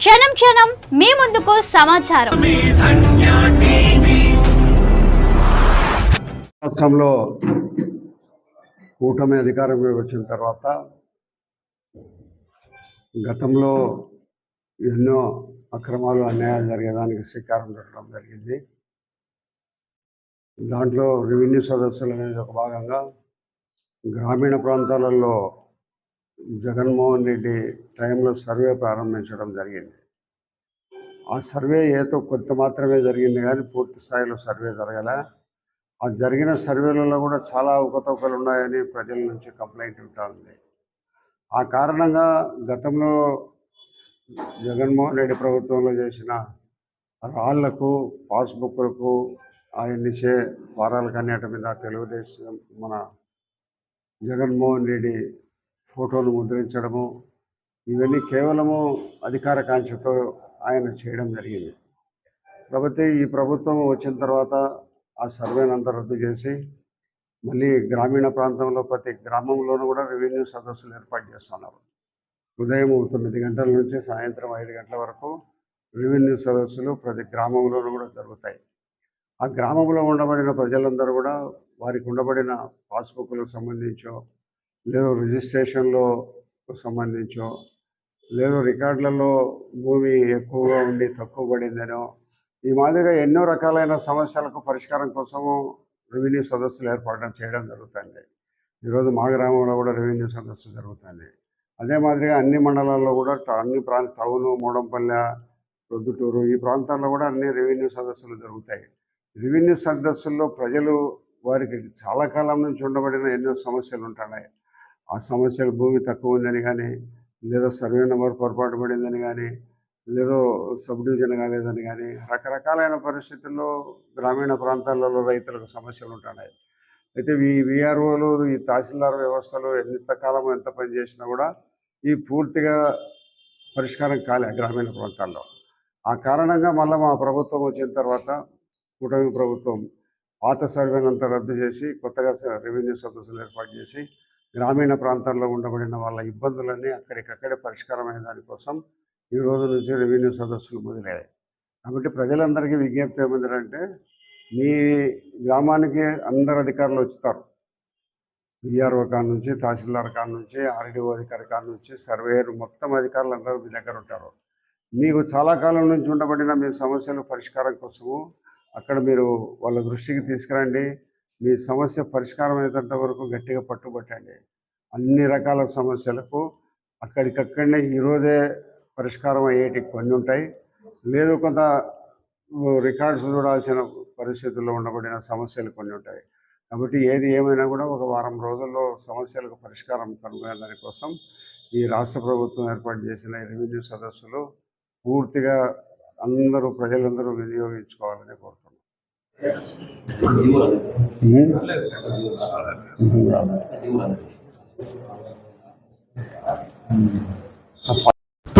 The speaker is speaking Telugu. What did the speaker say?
క్షణం క్షణం మీ ముందుకు సమాచారం. రాష్ట్రంలో కూటమి అధికారంలోకి వచ్చిన తర్వాత గతంలో ఎన్నో అక్రమాలు అన్యాయాలు జరిగేదానికి శ్రీకారం చుట్టడం జరిగింది. దాంట్లో రెవెన్యూ సదస్సులు అనేది ఒక భాగంగా గ్రామీణ ప్రాంతాలలో జగన్మోహన్ రెడ్డి టైంలో సర్వే ప్రారంభించడం జరిగింది. ఆ సర్వే ఏదో కొంత మాత్రమే జరిగింది కానీ పూర్తి స్థాయిలో సర్వే జరగలే. ఆ జరిగిన సర్వేలలో కూడా చాలా అవకతవకలు ఉన్నాయని ప్రజల నుంచి కంప్లైంట్ ఉంటా ఉంది. ఆ కారణంగా గతంలో జగన్మోహన్ రెడ్డి ప్రభుత్వంలో చేసిన రాళ్ళకు పాస్బుక్లకు ఆయన్ని చే ఫారాలకు అన్నిటి మీద తెలుగుదేశం మన జగన్మోహన్ రెడ్డి ఫోటోలు ముద్రించడము ఇవన్నీ కేవలము అధికార కాంక్షతో ఆయన చేయడం జరిగింది. కాబట్టి ఈ ప్రభుత్వం వచ్చిన తర్వాత ఆ సర్వేను అంతా రద్దు చేసి మళ్ళీ గ్రామీణ ప్రాంతంలో ప్రతి గ్రామంలోనూ కూడా రెవెన్యూ సదస్సులు ఏర్పాటు చేస్తున్నారు. ఉదయం తొమ్మిది గంటల నుంచి సాయంత్రం ఐదు గంటల వరకు రెవెన్యూ సదస్సులు ప్రతి గ్రామంలోనూ కూడా జరుగుతాయి. ఆ గ్రామంలో ఉండబడిన ప్రజలందరూ కూడా వారికి ఉండబడిన పాస్బుక్లకు సంబంధించో లేదు రిజిస్ట్రేషన్లో సంబంధించో లేదు రికార్డులలో భూమి ఎక్కువగా ఉండి తక్కువ పడిందనో ఈ మాదిరిగా ఎన్నో రకాలైన సమస్యలకు పరిష్కారం కోసము రెవెన్యూ సదస్సులు ఏర్పడడం చేయడం జరుగుతుంది. ఈరోజు మా గ్రామంలో కూడా రెవెన్యూ సదస్సు జరుగుతుంది. అదే మాదిరిగా అన్ని మండలాల్లో కూడా అన్ని ప్రాంత టౌను మూడంపల్లె ప్రొద్దుటూరు ఈ ప్రాంతాల్లో కూడా అన్ని రెవెన్యూ సదస్సులు జరుగుతాయి. రెవెన్యూ సదస్సుల్లో ప్రజలు వారికి చాలా కాలం నుంచి ఉండబడిన ఎన్నో సమస్యలు ఉంటున్నాయి. ఆ సమస్యలు భూమి తక్కువ ఉందని కానీ లేదా సర్వే నెంబర్ పొరపాటు పడిందని కానీ లేదో సబ్ డివిజన్ కాలేదని కానీ రకరకాలైన పరిస్థితుల్లో గ్రామీణ ప్రాంతాలలో రైతులకు సమస్యలు ఉంటున్నాయి అయితే ఈ విఆర్ఓలు ఈ తహసీల్దార్ వ్యవస్థలు ఎంతకాలం ఎంత పని చేసినా కూడా ఈ పూర్తిగా పరిష్కారం కాలే గ్రామీణ ప్రాంతాల్లో. ఆ కారణంగా మళ్ళీ మా ప్రభుత్వం వచ్చిన తర్వాత కూటమి ప్రభుత్వం పాత సర్వేనంతా రద్దు చేసి కొత్తగా రెవెన్యూ సదస్సులు ఏర్పాటు చేసి గ్రామీణ ప్రాంతాల్లో ఉండబడిన వాళ్ళ ఇబ్బందులన్నీ అక్కడికక్కడే పరిష్కారమైన దానికోసం ఈ రోజు నుంచి రెవెన్యూ సదస్సులు మొదలయ్యాయి. కాబట్టి ప్రజలందరికీ విజ్ఞప్తి ఏమంటారంటే మీ గ్రామానికి అందరు అధికారులు వచ్చుతారు విఆర్ఓ కాడ నుంచి తహసీల్దార్ కాడ నుంచి ఆర్డీఓ అధికారి కాడ నుంచి సర్వేయర్ మొత్తం అధికారులు అందరూ మీ దగ్గర ఉంటారు. మీకు చాలా కాలం నుంచి ఉండబడిన మీ సమస్యలు పరిష్కారం కోసము అక్కడ మీరు వాళ్ళ దృష్టికి తీసుకురండి. మీ సమస్య పరిష్కారం అయ్యేంత వరకు గట్టిగా పట్టుబట్టండి. అన్ని రకాల సమస్యలకు అక్కడికక్కడనే ఈరోజే పరిష్కారం అయ్యేటి కొన్ని ఉంటాయి. లేదు కొంత రికార్డ్స్ చూడాల్సిన పరిస్థితుల్లో ఉండబడిన సమస్యలు కొన్ని ఉంటాయి. కాబట్టి ఏది ఏమైనా కూడా ఒక వారం రోజుల్లో సమస్యలకు పరిష్కారం కనుగొనే దానికోసం ఈ రాష్ట్ర ప్రభుత్వం ఏర్పాటు చేసిన రెవెన్యూ సదస్సులు పూర్తిగా అందరూ ప్రజలందరూ వినియోగించుకోవాలని அப்பா